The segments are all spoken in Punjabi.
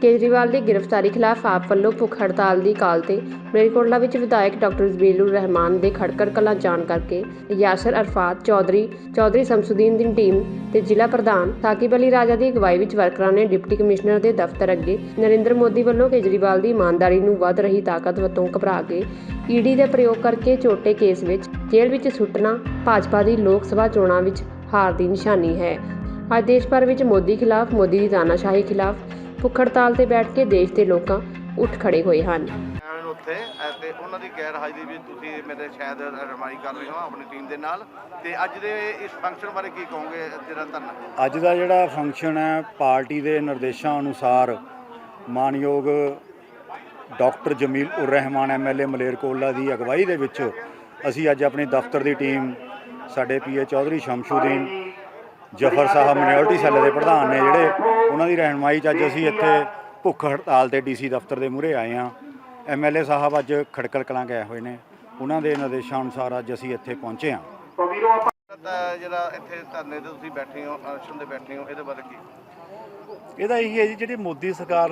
ਕੇਜਰੀਵਾਲ ਦੀ ਗ੍ਰਿਫਤਾਰੀ ਖਿਲਾਫ ਆਪ ਵੱਲੋਂ ਭੁੱਖ ਹੜਤਾਲ ਦੀ ਕਾਲ ਤੇ ਮਲੇਰਕੋਟਲਾ ਵਿੱਚ ਵਿਧਾਇਕ ਡਾਕਟਰ ਜ਼ਬੀਲੁਰ ਰਹਿਮਾਨ ਦੇ ਖੜਕੜ ਕਲਾਂ ਜਾਣ ਕਰਕੇ ਯਾਸਰ ਅਰਫਾਤ ਚੌਧਰੀ ਚੌਧਰੀ ਸ਼ਮਸੁਦੀਨ ਦੀ ਟੀਮ ਤੇ ਜ਼ਿਲ੍ਹਾ ਪ੍ਰਧਾਨ ਸਾਕਿਬ ਅਲੀ ਰਾਜਾ ਦੀ ਅਗਵਾਈ ਵਿੱਚ ਵਰਕਰਾਂ ਨੇ ਡਿਪਟੀ ਕਮਿਸ਼ਨਰ ਦੇ ਦਫ਼ਤਰ ਅੱਗੇ ਨਰਿੰਦਰ ਮੋਦੀ ਵੱਲੋਂ ਕੇਜਰੀਵਾਲ ਦੀ ਇਮਾਨਦਾਰੀ ਨੂੰ ਵੱਧ ਰਹੀ ਤਾਕਤ ਵਜੋਂ ਘਬਰਾ ਕੇ ਈਡੀ ਦੇ ਪ੍ਰਯੋਗ ਕਰਕੇ ਛੋਟੇ ਕੇਸ ਵਿੱਚ ਜੇਲ੍ਹ ਵਿੱਚ ਸੁੱਟਣਾ ਭਾਜਪਾ ਦੀ ਲੋਕ ਸਭਾ ਚੋਣਾਂ ਵਿੱਚ ਹਾਰ ਦੀ ਨਿਸ਼ਾਨੀ ਹੈ। ਅੱਜ ਦੇਸ਼ ਭਰ ਵਿੱਚ ਮੋਦੀ ਖਿਲਾਫ ਮੋਦੀ ਦੀ ਤਾਨਾਸ਼ਾਹੀ ਖਿਲਾਫ ਭੁੱਖ ਹੜਤਾਲ ਤੇ ਬੈਠ ਕੇ ਦੇਸ਼ ਦੇ ਲੋਕਾਂ ਉੱਠ ਖੜੇ ਹੋਏ ਹਨ। ਉੱਥੇ ਤੇ ਉਹਨਾਂ ਦੀ ਗੈਰ ਹਾਜ਼ਰੀ ਵਿੱਚ ਤੁਸੀਂ ਮੇਰੇ ਸ਼ਾਇਦ ਰਮਾਈ ਕਰ ਰਹੇ ਹੋ ਆਪਣੀ ਟੀਮ ਦੇ ਨਾਲ। ਤੇ ਅੱਜ ਦੇ ਇਸ ਫੰਕਸ਼ਨ ਬਾਰੇ ਕੀ ਕਹੋਗੇ ਜਿਹੜਾ ਧਰਨਾ ਅੱਜ ਦਾ ਜਿਹੜਾ ਫੰਕਸ਼ਨ ਹੈ ਪਾਰਟੀ ਦੇ ਨਿਰਦੇਸ਼ਾਂ ਅਨੁਸਾਰ ਮਾਨਯੋਗ ਡਾਕਟਰ ਜਮੀਲ ਉਰ ਰਹਿਮਾਨ ਐਮਐਲਏ ਮਲੇਰਕੋਟਲਾ ਦੀ ਅਗਵਾਈ ਦੇ ਵਿੱਚ ਅਸੀਂ ਅੱਜ ਆਪਣੀ ਦਫ਼ਤਰ ਦੀ ਟੀਮ ਸਾਡੇ PA Chaudhary Shamsuddin Zafar Sahib minority cell ਦੇ ਪ੍ਰਧਾਨ ਨੇ ਜਿਹੜੇ ਉਹਨਾਂ ਦੀ ਰਹਿਨਮਾਈ 'ਚ ਅੱਜ ਅਸੀਂ ਇੱਥੇ ਭੁੱਖ ਹੜਤਾਲ ਤੇ ਡੀਸੀ ਦਫ਼ਤਰ ਦੇ ਮੂਹਰੇ ਆਏ ਹਾਂ। ਐਮਐਲਏ ਸਾਹਿਬ ਅੱਜ ਖੜਕੜ ਕਲਾਂ ਗਏ ਹੋਏ ਨੇ। ਉਹਨਾਂ ਦੇ ਨਿਰਦੇਸ਼ਾਂ ਅਨੁਸਾਰ ਅੱਜ ਅਸੀਂ ਇੱਥੇ ਪਹੁੰਚੇ ਹਾਂ। ਤਾਂ ਜਿਹੜਾ ਇੱਥੇ ਧਰਨੇ ਤੇ ਤੁਸੀਂ ਬੈਠੇ ਹੋ ਅਰਸ਼ਨ ਦੇ ਬੈਠੇ ਹੋ ਇਹਦੇ ਬਾਰੇ ਕੀ? ਇਹਦਾ ਇਹੀ ਹੈ ਜੀ ਜਿਹੜੀ ਮੋਦੀ ਸਰਕਾਰ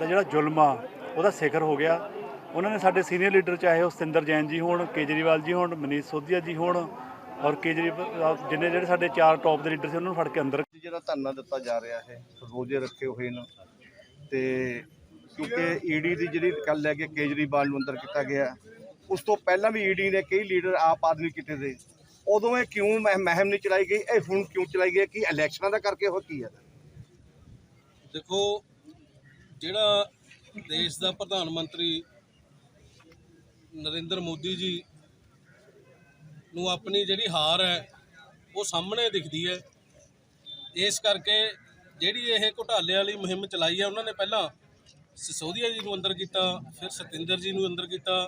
ਦਾ ਜਿਹੜਾ ਜ਼ੁਲਮ ਆ ਉਹਦਾ ਸਿਖਰ ਹੋ ਗਿਆ। ਉਹਨਾਂ ਨੇ ਸਾਡੇ ਸੀਨੀਅਰ ਲੀਡਰ ਚਾਹੇ ਉਹ ਸਤਿੰਦਰ ਜੈਨ ਜੀ ਹੋਣ ਕੇਜਰੀਵਾਲ ਜੀ ਹੋਣ ਮਨੀਸ਼ ਸੋਧੀਆ ਜੀ ਹੋਣ ਔਰ ਕੇਜਰੀਵਾਲ ਜਿੰਨੇ ਜਿਹੜੇ ਸਾਡੇ ਚਾਰ ਟੌਪ ਦੇ ਲੀਡਰ ਸੀ ਉਹਨਾਂ ਨੂੰ ਫੜ ਕੇ ਅੰਦਰ ਜਿਹੜਾ ਧਰਨਾ ਦਿੱਤਾ ਜਾ ਰਿਹਾ ਹੈ ਰੋਜ਼ੇ ਰੱਖੇ ਹੋਏ ਨੇ ਤੇ ਕਿਉਂਕਿ ਈਡੀ ਦੀ ਜਿਹੜੀ ਕੱਲ ਲੈ ਕੇ ਕੇਜਰੀਵਾਲ ਨੂੰ ਅੰਦਰ ਕੀਤਾ ਗਿਆ ਉਸ ਤੋਂ ਪਹਿਲਾਂ ਵੀ ਈਡੀ ਨੇ ਕਈ ਲੀਡਰ ਆਪ ਆਦਮੀ ਕੀਤੇ ਦੇ ਉਦੋਂ ਇਹ ਕਿਉਂ ਮਹਿ- ਮੁਹਿੰਮ ਨਹੀਂ ਚਲਾਈ ਗਈ ਇਹ ਹੁਣ ਕਿਉਂ ਚਲਾਈ ਗਈ ਕਿ ਇਲੈਕਸ਼ਨਾਂ ਦਾ ਕਰਕੇ ਹੋ ਕੀ ਹੈ? ਦੇਖੋ ਜਿਹੜਾ ਦੇਸ਼ ਦਾ ਪ੍ਰਧਾਨ ਮੰਤਰੀ ਨਰਿੰਦਰ ਮੋਦੀ ਜੀ ਨੂੰ ਆਪਣੀ ਜਿਹੜੀ ਹਾਰ ਹੈ ਉਹ ਸਾਹਮਣੇ ਦਿਖਦੀ ਹੈ। ਇਸ ਕਰਕੇ ਜਿਹੜੀ ਇਹ ਘੁਟਾਲੇ ਵਾਲੀ ਮੁਹਿੰਮ ਚਲਾਈ ਹੈ ਉਹਨਾਂ ਨੇ ਪਹਿਲਾਂ ਸਿਸੋਦੀਆ ਜੀ ਨੂੰ ਅੰਦਰ ਕੀਤਾ ਫਿਰ ਸਤਿੰਦਰ ਜੀ ਨੂੰ ਅੰਦਰ ਕੀਤਾ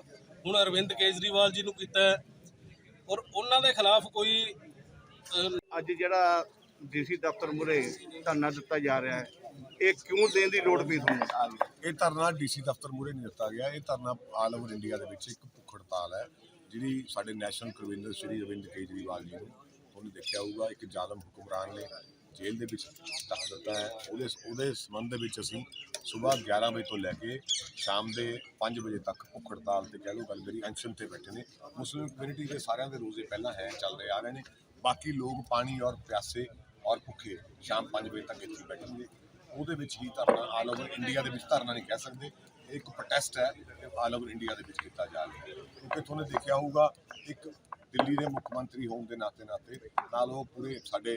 ਹੁਣ ਅਰਵਿੰਦ ਕੇਜਰੀਵਾਲ ਜੀ ਨੂੰ ਕੀਤਾ। ਔਰ ਉਹਨਾਂ ਦੇ ਖਿਲਾਫ ਕੋਈ ਅੱਜ ਜਿਹੜਾ ਡੀਸੀ ਦਫ਼ਤਰ ਮੁਰੇ ਧਰਨਾ ਦਿੱਤਾ ਜਾ ਰਿਹਾ ਹੈ ਇਹ ਕਿਉਂ ਦੇਣ ਦੀ ਲੋੜ ਪਈ ਤੁਹਾਨੂੰ? ਇਹ ਧਰਨਾ ਡੀਸੀ ਦਫ਼ਤਰ ਮੂਹਰੇ ਨਹੀਂ ਦਿੱਤਾ ਗਿਆ। ਇਹ ਧਰਨਾ ਆਲ ਓਵਰ ਇੰਡੀਆ ਦੇ ਵਿੱਚ ਇੱਕ ਭੁੱਖ ਹੜਤਾਲ ਹੈ। ਜਿਹੜੀ ਸਾਡੇ ਨੈਸ਼ਨਲ ਕਨਵੀਨਰ ਸ਼੍ਰੀ ਅਰਵਿੰਦ ਕੇਜਰੀਵਾਲ ਜੀ ਨੂੰ ਤੁਹਾਨੂੰ ਦੇਖਿਆ ਹੋਊਗਾ, ਇੱਕ ਜ਼ਾਲਮ ਹੁਕਮਰਾਨ ਨੇ ਜੇਲ੍ਹ ਦੇ ਵਿੱਚ ਰੱਖ ਦਿੱਤਾ ਹੈ। ਉਹਦੇ ਉਹਦੇ ਸੰਬੰਧ ਦੇ ਵਿੱਚ ਅਸੀਂ ਸਵੇਰ 11 ਵਜੇ ਤੋਂ ਲੈ ਕੇ ਸ਼ਾਮ ਦੇ 5 ਵਜੇ ਤੱਕ ਭੁੱਖ ਹੜਤਾਲ ਤੇ ਕਹਿ ਲਓ ਗੱਲ ਮੇਰੀ ਅਨਸ਼ਨ ਤੇ ਬੈਠੇ ਨੇ। ਮੁਸਲਿਮ ਕਮਿਊਨਿਟੀ ਦੇ ਸਾਰਿਆਂ ਦੇ ਰੋਜ਼ੇ ਪਹਿਲਾਂ ਹੈ ਚੱਲਦੇ ਆ ਰਹੇ ਨੇ। ਬਾਕੀ ਲੋਕ ਪਾਣੀ ਔਰ ਪਿਆਸੇ ਔਰ ਭੁੱਖੇ ਸ਼ਾਮ 5 ਵਜੇ ਤੱਕ ਇੱਥੇ ਬੈਠਣਗੇ। ਉਹਦੇ ਵਿੱਚ ਹੀ ਧਰਨਾ ਆਲ ਓਵਰ ਇੰਡੀਆ ਦੇ ਵਿੱਚ ਧਰਨਾ ਨਹੀਂ ਕਹਿ ਸਕਦੇ। ਇੱਕ ਪ੍ਰੋਟੈਸਟ ਹੈ ਆਲ ਓਵਰ ਇੰਡੀਆ ਦੇ ਵਿੱਚ ਕੀਤਾ ਜਾ ਰਿਹਾ ਹੈ। ਕਿਉਂਕਿ ਤੁਹਾਨੂੰ ਦੇਖਿਆ ਹੋਊਗਾ ਇੱਕ ਦਿੱਲੀ ਦੇ ਮੁੱਖ ਮੰਤਰੀ ਹੋਣ ਦੇ ਨਾਤੇ ਨਾਤੇ ਨਾਲ ਉਹ ਪੂਰੇ ਸਾਡੇ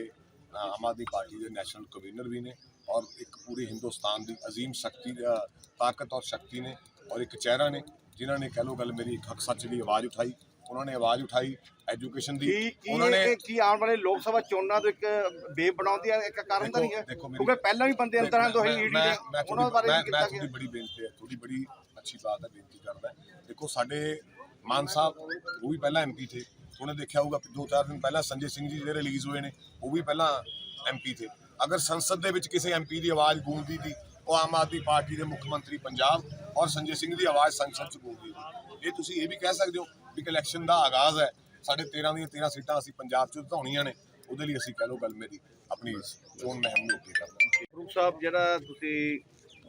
ਆਮ ਆਦਮੀ ਪਾਰਟੀ ਦੇ ਨੈਸ਼ਨਲ ਕਨਵੀਨਰ ਵੀ ਨੇ ਔਰ ਇੱਕ ਪੂਰੇ ਹਿੰਦੁਸਤਾਨ ਦੀ ਅਜ਼ੀਮ ਸ਼ਕਤੀ ਅ, ਤਾਕਤ ਔਰ ਸ਼ਕਤੀ ਨੇ ਔਰ ਇੱਕ ਚਿਹਰਾ ਨੇ ਜਿਨ੍ਹਾਂ ਨੇ ਕਹਿ ਲਓ ਗੱਲ ਮੇਰੀ ਇੱਕ ਹੱਕ ਸੱਚ ਦੀ ਆਵਾਜ਼ ਉਠਾਈ। ਉਹਨਾਂ ਨੇ ਆਵਾਜ਼ ਉਠਾਈ ਐਜੂਕੇਸ਼ਨ ਦੀ। ਉਹਨਾਂ ਨੇ ਕੀ ਆਉਣ ਵਾਲੇ ਲੋਕ ਸਭਾ ਚੋਣਾਂ ਤੋਂ ਇੱਕ ਬੇਬ ਬਣਾਉਂਦੀ ਹੈ ਇੱਕ ਕਾਰਨ ਤਾਂ ਨਹੀਂ ਹੈ? ਕਿਉਂਕਿ ਪਹਿਲਾਂ ਵੀ ਬੰਦੇ ਅੰਦਰ ਆਂ ਤੋਂ ਹੀ ਈਡੀ ਨੇ ਉਹਨਾਂ ਬਾਰੇ ਮੈਂ ਤੁਹਾਡੀ ਗਿਆ। ਬੜੀ ਬੇਨਤੀ ਹੈ ਤੁਹਾਡੀ ਬੜੀ ਅੱਛੀ ਬਾਤ ਹੈ ਬੇਨਤੀ ਕਰਦਾ ਦੇਖੋ ਸਾਡੇ ਮਾਨ ਸਾਹਿਬ ਉਹ ਵੀ ਪਹਿਲਾਂ ਐਮਪੀ ਥੇ। ਉਹਨੇ ਦੇਖਿਆ ਹੋਊਗਾ ਕਿ ਦੋ ਚਾਰ ਦਿਨ ਪਹਿਲਾਂ ਸੰਜੇ ਸਿੰਘ ਜੀ ਜਿਹੜੇ ਰਿਲੀਜ਼ ਹੋਏ ਨੇ ਉਹ ਵੀ ਪਹਿਲਾਂ ਐਮਪੀ ਥੇ। ਅਗਰ ਸੰਸਦ ਦੇ ਵਿੱਚ ਕਿਸੇ ਐਮਪੀ ਦੀ ਆਵਾਜ਼ ਗੂੰਜਦੀ ਸੀ ਉਹ ਆਮ ਆਦਮੀ ਪਾਰਟੀ ਦੇ ਮੁੱਖ ਮੰਤਰੀ ਪੰਜਾਬ ਔਰ ਸੰਜੇ ਸਿੰਘ ਦੀ ਆਵਾਜ਼ ਸੰਸਦ 'ਚ ਗੂੰਜਦੀ ਸੀ। ਇਹ ਤੁਸੀਂ ਇਹ ਵੀ ਕਹਿ ਸਕਦੇ ਹੋ ਵੀ ਇਲੈਕਸ਼ਨ ਦਾ ਆਗਾਜ਼ ਹੈ। ਸਾਡੇ 13 ਦੀਆਂ 13 ਸੀਟਾਂ ਅਸੀਂ ਪੰਜਾਬ 'ਚ ਧਾਉਣੀਆਂ ਨੇ ਉਹਦੇ ਲਈ ਅਸੀਂ ਕਹਿ ਲਓ ਗੱਲ ਮੇਰੀ ਆਪਣੀ ਚੋਣ ਮੁਹਿੰਮ ਨੂੰ ਅੱਗੇ ਕਰਨਾ। ਫਰੂਕ ਸਾਹਿਬ ਜਿਹੜਾ ਤੁਸੀਂ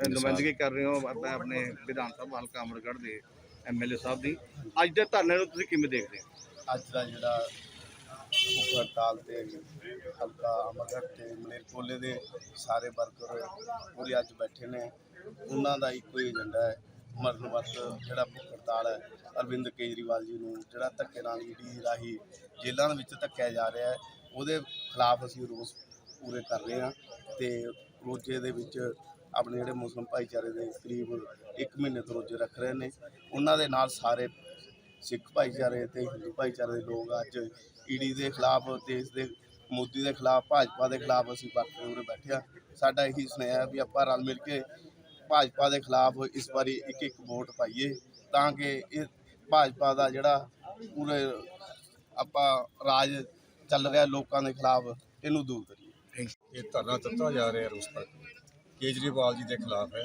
ਨੁਮਾਇੰਦਗੀ ਕਰ ਰਹੇ ਹੋ ਆਪਣੇ ਆਪਣੇ ਵਿਧਾਨ ਸਭਾ ਹਲਕਾ ਅਮਰਗੜ੍ਹ ਦੇ ਐਮਐਲਏ ਸਾਹਿਬ ਦੀ ਅੱਜ ਦੇ ਧਰਨੇ ਨੂੰ ਤੁਸੀਂ ਕਿਵੇਂ ਦੇਖਦੇ ਹੋ? ਅੱਜ ਦਾ ਜਿਹੜਾ ਹੜਤਾਲ ਤੇ ਹਲਕਾ ਅਮਰਗੜ੍ਹ ਤੇ ਮਲੇਰਕੋਲੇ ਦੇ ਸਾਰੇ ਵਰਕਰ ਪੂਰੇ ਅੱਜ ਬੈਠੇ ਨੇ। ਉਹਨਾਂ ਦਾ ਇੱਕੋ ਹੀ ਏਜੰਡਾ ਹੈ। ਮਰਨ ਵਕਤ ਜਿਹੜਾ ਭੁੱਖ ਹੜਤਾਲ ਹੈ, ਅਰਵਿੰਦ ਕੇਜਰੀਵਾਲ ਜੀ ਨੂੰ, ਜਿਹੜਾ ਧੱਕੇ ਨਾਲ ਈਡੀ ਰਾਹੀਂ ਜੇਲ੍ਹਾਂ ਦੇ ਵਿੱਚ ਧੱਕਿਆ ਜਾ ਰਿਹਾ ਹੈ, ਉਹਦੇ ਖਿਲਾਫ ਅਸੀਂ ਰੋਸ ਪੂਰੇ ਕਰ ਰਹੇ ਹਾਂ ਤੇ ਰੋਜੇ ਦੇ ਵਿੱਚ ਆਪਣੇ ਜਿਹੜੇ ਮੁਸਲਿਮ ਭਾਈਚਾਰੇ ਦੇ ਕਰੀਬ 1 ਮਹੀਨੇ ਤੋਂ ਰੋਜੇ ਰੱਖ ਰਹੇ ਨੇ। ਉਹਨਾਂ ਦੇ ਨਾਲ ਸਾਰੇ ਸਿੱਖ ਭਾਈਚਾਰੇ ਤੇ ਹਿੰਦੂ ਭਾਈਚਾਰੇ ਦੇ ਲੋਕ ਅੱਜ ਈਡੀ ਦੇ ਖਿਲਾਫ, ਦੇਸ਼ ਦੇ ਮੋਦੀ ਦੇ ਖਿਲਾਫ, ਭਾਜਪਾ ਦੇ ਖਿਲਾਫ ਅਸੀਂ ਵਰਤੇ ਉਰੇ ਬੈਠੇ ਹਾਂ। ਸਾਡਾ ਇਹੀ ਸੁਨੇਹਾ ਹੈ ਵੀ ਆਪਾਂ ਰਲ ਮਿਲ ਕੇ ਭਾਜਪਾ ਦੇ ਖਿਲਾਫ ਇਸ ਵਾਰੀ ਇੱਕ ਇੱਕ ਵੋਟ ਪਾਈਏ ਤਾਂ ਕਿ ਇਹ ਭਾਜਪਾ ਦਾ ਜਿਹੜਾ ਪੂਰੇ ਆਪਾਂ ਰਾਜ ਚੱਲ ਰਿਹਾ ਲੋਕਾਂ ਦੇ ਖਿਲਾਫ ਇਹਨੂੰ ਦੂਰ ਕਰੀਏ। ਇਹ ਧਰਨਾ ਦਿੱਤਾ ਜਾ ਰਿਹਾ ਰੋਸ ਪਰ ਕੇਜਰੀਵਾਲ ਜੀ ਦੇ ਖਿਲਾਫ ਹੈ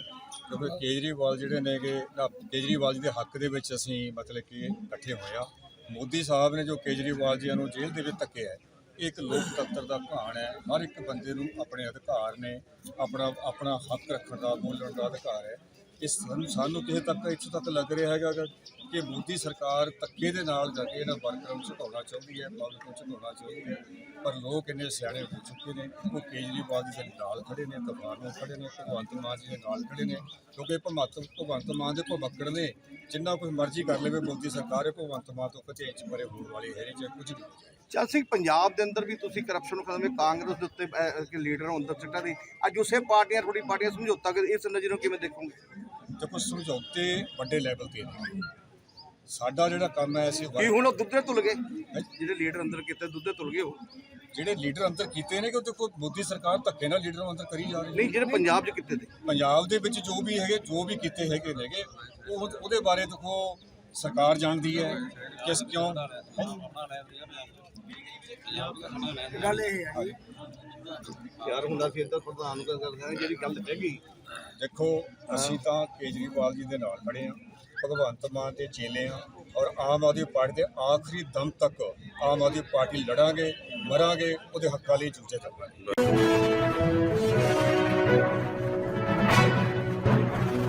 ਕਿਉਂਕਿ ਕੇਜਰੀਵਾਲ ਜਿਹੜੇ ਨੇਗੇ ਨਾ ਕੇਜਰੀਵਾਲ ਜੀ ਦੇ ਹੱਕ ਦੇ ਵਿੱਚ ਅਸੀਂ ਮਤਲਬ ਕਿ ਇਕੱਠੇ ਹੋਏ ਆ ਮੋਦੀ ਸਾਹਿਬ ਨੇ ਜੋ ਕੇਜਰੀਵਾਲ ਜੀ ਨੂੰ ਜੇਲ੍ਹ ਦੇ ਵਿੱਚ ਧੱਕਿਆ ਹੈ ਇੱਕ ਲੋਕਤੰਤਰ ਦਾ ਘਾਣ ਹੈ। ਹਰ ਇੱਕ ਬੰਦੇ ਨੂੰ ਆਪਣੇ ਅਧਿਕਾਰ ਨੇ, ਆਪਣਾ ਆਪਣਾ ਹੱਕ ਰੱਖਣ ਦਾ, ਬੋਲਣ ਦਾ ਅਧਿਕਾਰ ਹੈ। ਇਸ ਸਾਨੂੰ ਸਾਨੂੰ ਕਿਸੇ ਤੱਕ, ਇੱਥੋਂ ਤੱਕ ਲੱਗ ਰਿਹਾ ਹੈਗਾ ਕਿ ਮੋਦੀ ਸਰਕਾਰ ਧੱਕੇ ਦੇ ਨਾਲ ਜਾ ਕੇ ਇਹਨਾਂ ਵਰਕਰਾਂ ਨੂੰ ਝੁਕਾਉਣਾ ਚਾਹੁੰਦੀ ਹੈ, ਪਬਲਿਕ ਨੂੰ ਝੁਕਾਉਣਾ ਚਾਹੁੰਦੀ ਹੈ। ਪਰ ਲੋਕ ਇੰਨੇ ਸਿਆਣੇ ਹੋ ਚੁੱਕੇ ਨੇ ਉਹ ਕੇਜਰੀਵਾਲ ਜੀ ਦੇ ਨਾਲ ਖੜੇ ਨੇ ਤਲਵਾਰ ਨਾਲ ਖੜੇ ਨੇ ਭਗਵੰਤ ਮਾਨ ਜੀ ਦੇ ਨਾਲ ਖੜੇ ਨੇ ਕਿਉਂਕਿ ਭਗਵੰਤ ਭਗਵੰਤ ਮਾਨ ਦੇ ਭਵੱਕੜ ਨੇ ਜਿੰਨਾ ਕੁਝ ਮਰਜ਼ੀ ਕਰ ਲਵੇ ਮੋਦੀ ਸਰਕਾਰ ਇਹ ਭਗਵੰਤ ਮਾਨ ਤੋਂ ਕਿਤੇ ਇੰਚ ਪਰੇ ਹੋਣ ਵਾਲੀ ਹੈ ਨਹੀਂ ਚਾਹੇ ਕੁਝ ਵੀ ਹੋ ਜਾਏ। ਚੱਲ ਸਿੰਘ ਪੰਜਾਬ ਦੇ ਅੰਦਰ ਵੀ ਤੁਸੀਂ ਕਰਪਸ਼ਨ ਨੂੰ ਖਤਮ ਕਾਂਗਰਸ ਦੇ ਉੱਤੇ ਕਿ ਲੀਡਰ ਹੋਣ ਦਾ ਸਿੱਟਾ ਦੀ ਅੱਜ ਉਸੇ ਪਾਰਟੀਆਂ ਥੋੜੀ ਪਾਰਟੀਆਂ ਸਮਝੌਤਾ ਕਰ ਇਸ ਨਜ਼ਰ ਨੂੰ ਕਿਵੇਂ ਦੇਖੋਗੇ? ਦੇਖੋ ਸਮਝੌਤੇ ਵੱਡੇ ਲੈਵਲ ਤੇ ਨੇ। ਸਾਡਾ ਜਿਹੜਾ ਕੰਮ ਹੈ ਅਸੀਂ ਕੀ ਹੁਣ ਉਹ ਦੁੱਧੇ ਤੁਲ ਗਏ? ਜਿਹੜੇ ਲੀਡਰ ਅੰਦਰ ਕੀਤੇ ਦੁੱਧੇ ਤੁਲ ਗਏ ਉਹ? ਜਿਹੜੇ ਲੀਡਰ ਅੰਦਰ ਕੀਤੇ ਨੇ ਕਿ ਉਹ ਦੇਖੋ ਮੋਦੀ ਸਰਕਾਰ ਧੱਕੇ ਨਾਲ ਲੀਡਰਾਂ ਨੂੰ ਅੰਦਰ ਕਰੀ ਜਾ ਰਹੀ ਨਹੀਂ ਜਿਹੜੇ ਪੰਜਾਬ 'ਚ ਕੀਤੇ ਤੇ ਪੰਜਾਬ ਦੇ ਵਿੱਚ ਜੋ ਵੀ ਹੈਗੇ ਜੋ ਵੀ ਕੀਤੇ ਹੈਗੇ ਨੇਗੇ ਉਹ ਉਹਦੇ ਬਾਰੇ ਦੇਖੋ ਸਰਕਾਰ ਜਾਣਦੀ ਹੈ ਕਿ ਅਸੀਂ ਕਿਉਂ ਗੱਲ ਇਹ ਹੈ। ਯਾਰ ਹੁੰਦਾ ਫਿਰ ਤਾਂ ਪ੍ਰਧਾਨ ਨੂੰ ਗੱਲ ਕਰਨੀ ਜਿਹੜੀ ਗੱਲ ਹੈਗੀ। ਦੇਖੋ ਅਸੀਂ ਤਾਂ ਕੇਜਰੀਵਾਲ ਜੀ ਦੇ ਨਾਲ ਖੜੇ ਹਾਂ। ਭਗਵੰਤ ਮਾਨ ਦੇ ਚੇਲੇ ਹਾਂ ਔਰ ਆਮ ਆਦਮੀ ਪਾਰਟੀ ਦੇ ਆਖਰੀ ਦਮ ਤੱਕ ਆਮ ਆਦਮੀ ਪਾਰਟੀ ਲੜਾਂਗੇ, ਮਰਾਂਗੇ, ਉਹਦੇ ਹੱਕਾਂ ਲਈ ਜੂਝੇ ਚੱਲਾਂਗੇ